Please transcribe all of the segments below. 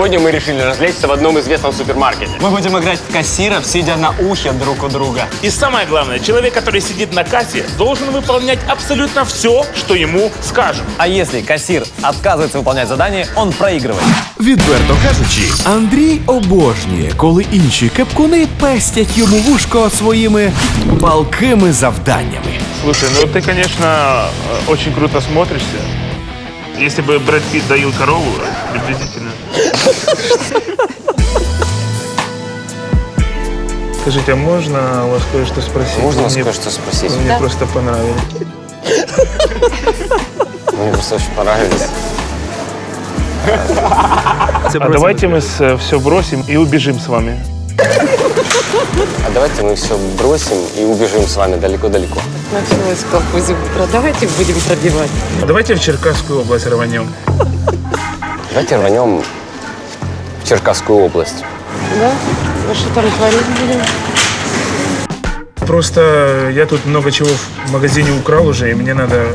сегодня мы решили развлечься в одном известном супермаркете. Мы будем играть в кассиров, сидя на ухе друг у друга. И самое главное, человек, который сидит на кассе, должен выполнять абсолютно все, что ему скажут. А если кассир отказывается выполнять задание, он проигрывает. Відверто кажучи, Андрій обожнює, коли інші кепкуни пестять йому вушко своїми палкими завданнями. Слушай, ну ты, конечно, э, очень круто смотришься. Если бы Брэд Питт доил корову, приблизительно. Скажите, а можно у вас кое-что спросить? Можно вас Мне- кое-что спросить? Мне просто понравились. Мне просто очень понравились. А давайте мы все бросим и убежим с вами. А давайте мы все бросим и убежим с вами далеко-далеко. Началось колхозик. Давайте будем пробивать. Давайте в Черкасскую область рванем. Давайте рванем в Черкасскую область. Да? А что там творить будем? Просто я тут много чего в магазине украл уже, и мне надо...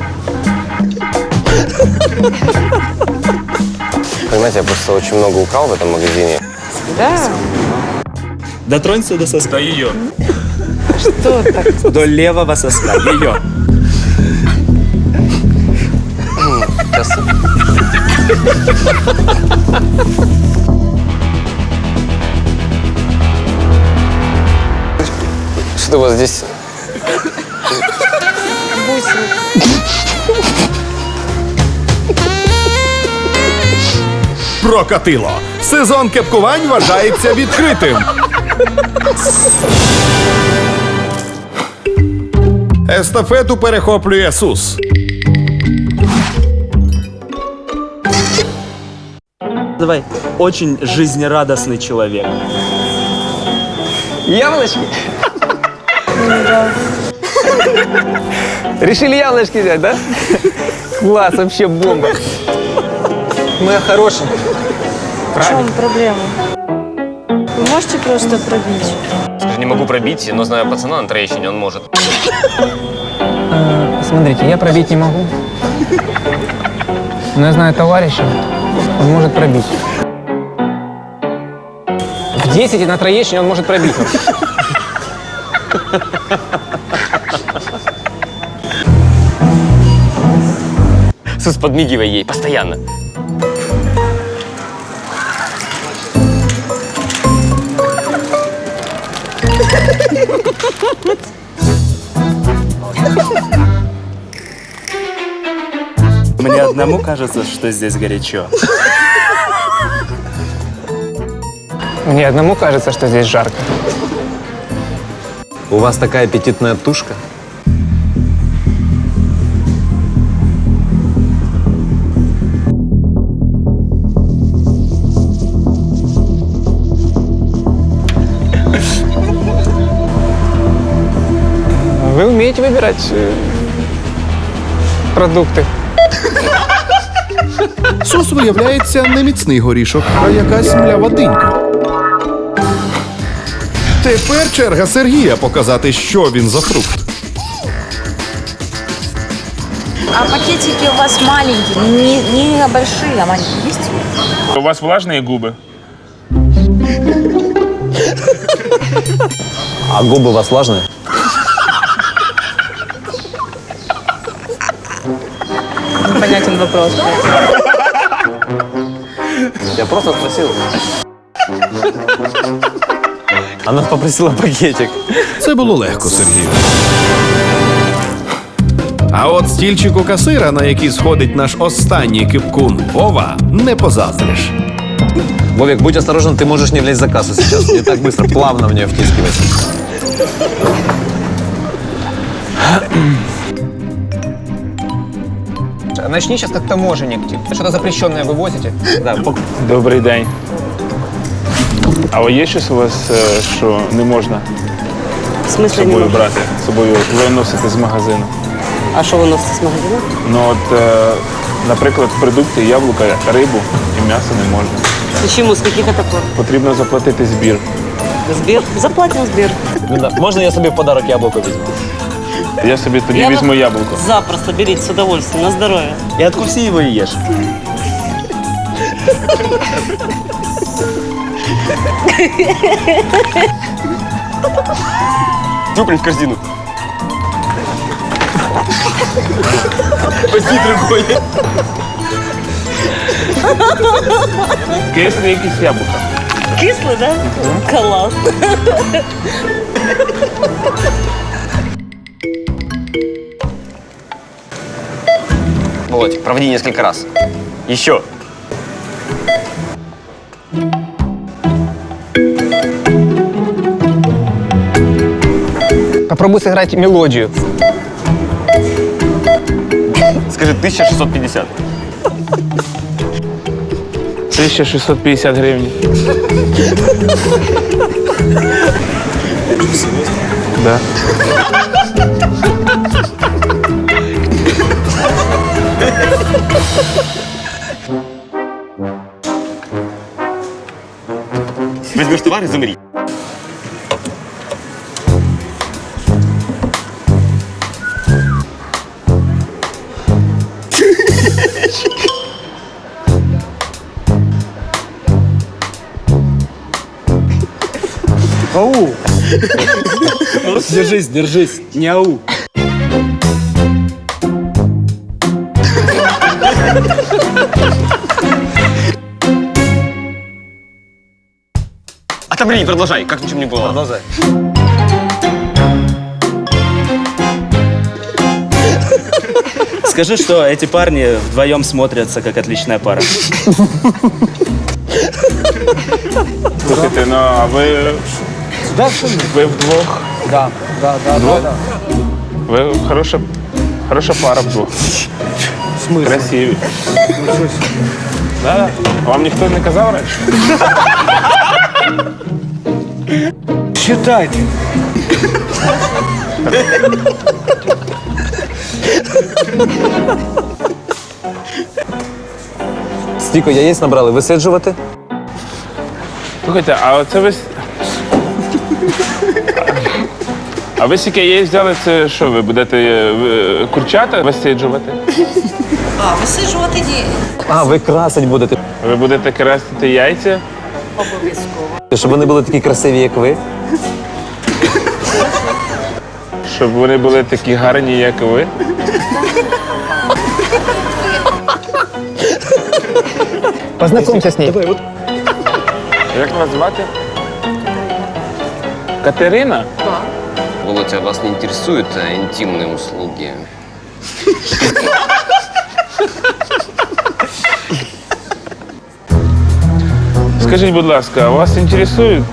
Понимаете, я просто очень много украл в этом магазине. Да? Дотронься до соска. ее. Что так? До левого соска. Ее. Что у вас здесь? Бусин. Прокатило. Сезон кепкувань вважається відкритим. Естафету перехоплює Сус. Давай. Очень жизнерадостный человек. Яблочки? Решили яблочки взять, да? Класс, вообще бомба. Моя хорошая. В чем проблема? Вы можете просто пробить? Скажи, не могу пробить, но знаю пацана на Троещине, он может. Смотрите, я пробить не могу. Но я знаю товарища, он может пробить. В 10 и на Троещине он может пробить. Сус, подмигивай ей постоянно. Одному кажется, что здесь горячо. Мне одному кажется, что здесь жарко. У вас такая аппетитная тушка? Вы умеете выбирать э, продукты. Сус виявляється не міцний горішок, а якась млява динька. Тепер черга Сергія показати, що він за фрукт. А пакетики у вас маленькие, не, не большие, а маленькие. Есть? У вас влажные губы? А губы у вас влажные? Понятен вопрос. Я просто спросил. Она попросила пакетик. Це було легко, Сергію. А от стільчику касира, на який сходить наш останній кипкун Вова, не позаздриш. Вовик, будь осторожен, ты можешь не влезть за кассу сейчас. Не так быстро, плавно в нее втискивайся. Начни сейчас как таможенник. Типа, что-то запрещенное вывозите. Да, пок- Добрий день. А о, є щось у вас, е, що не можна В з смысле не собою можете? брати, з собою виносити з магазину? А що ви носите з магазину? Ну от, е, наприклад, продукти, яблука, рибу і м'ясо не можна. Почему? С каких это пор? Потрібно заплатити збір. Сбер? Заплатим Сбер. Ну да. Можно я себе в подарок яблоко возьму? Я собі тоді Я візьму вам- яблуко. Запросто, берите с удовольствием, на здоровье. И откуси его и ешь. Дюплин в корзину. Кислі якісь яблука. Кисло, да? Класс. Володь, проводи несколько раз. Еще. Попробуй сыграть мелодию. Скажи 1650. 1650 гривень. Да. Возьмешь товар и замри. Держись, держись, не ау. Отобри, продолжай, как ничего не было. Продолжай. Скажи, что эти парни вдвоем смотрятся как отличная пара. Слухайте, ну а ви. Ви вдвох. Да, да, да, да, да. Ви хороша, хороша пара вдвох. Красиві. Да? Вам ніхто не казав раніше? Считайте. Стільки яєць набрали висиджувати? Слухайте, а оце ви. А ви скільки яєць взяли, це що, ви будете е, курчата висиджувати? А, висиджувати ні. А, ви красить будете. Ви будете красити яйця? Щоб вони були такі красиві, як ви. Щоб вони були такі гарні, як ви? Познакомься с ней. Як вас звати? Катерина? Володя, вас не интересуют интимные услуги? Скажіть, будь ласка, вас інтересують?